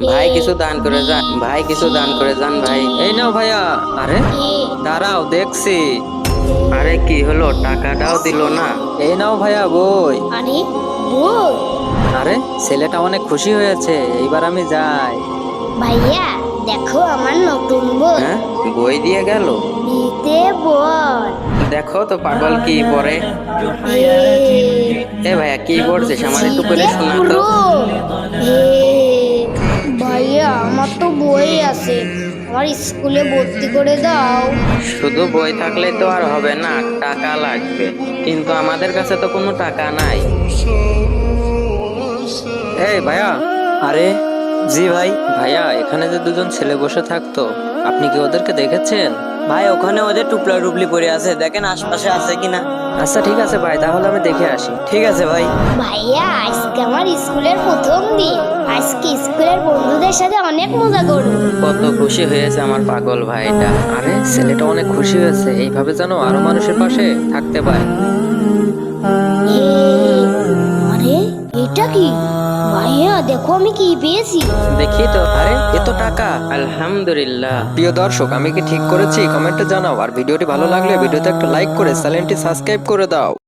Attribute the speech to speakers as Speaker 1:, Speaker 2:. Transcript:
Speaker 1: ভাই কিছু দান করে যান ভাই কিছু দান করে যান ভাই
Speaker 2: এই নাও ভাইয়া আরে দাঁড়াও দেখছি
Speaker 1: আরে কি হলো টাকাটাও দিলো না
Speaker 2: এই নাও ভাইয়া বই
Speaker 3: আরে বই
Speaker 2: আরে ছেলেটা অনেক খুশি হয়েছে এইবার আমি যাই
Speaker 3: ভাইয়া দেখো আমার নতুন বই
Speaker 1: হ্যাঁ বই দিয়ে গেল
Speaker 3: নিতে বল
Speaker 1: দেখো তো পাগল কি পরে এ ভাইয়া কি পড়ছিস আমার একটু করে শোনা তো
Speaker 3: বই আছে। আমার স্কুলে ভর্তি করে দাও।
Speaker 1: শুধু বই থাকলে তো আর হবে না টাকা লাগবে। কিন্তু আমাদের কাছে তো কোনো টাকা নাই।
Speaker 2: এই ভাইয়া আরে জি ভাই। ভাইয়া এখানে যে দুজন ছেলে বসে থাকতো আপনি কি ওদেরকে দেখেছেন?
Speaker 4: ভাই ওখানে ওদের টুপলা টুপলি পরে আছে। দেখেন আশপাশে আছে কিনা।
Speaker 2: আচ্ছা ঠিক আছে ভাই তাহলে আমি দেখে আসি।
Speaker 4: ঠিক আছে ভাই।
Speaker 3: ভাইয়া আজকে আমার স্কুলের প্রথম দিন। আজকে স্কুলের বন্ধুদের সাথে অনেক মজা করব।
Speaker 1: কত খুশি হয়েছে আমার পাগল ভাইটা।
Speaker 2: আরে ছেলেটা অনেক খুশি হয়েছে। এইভাবে যেন আরও মানুষের পাশে থাকতে পারে।
Speaker 3: আরে এটা কি? দেখো, আমি কি পেয়েছি?
Speaker 2: দেখি তো, আরে এত টাকা।
Speaker 1: আলহামদুলিল্লাহ।
Speaker 2: প্রিয় দর্শক, আমি কি ঠিক করেছি? কমেন্টে জানাও। আর ভিডিওটি ভালো লাগলে ভিডিওতে একটা লাইক করে চ্যানেলটি সাবস্ক্রাইব করে দাও।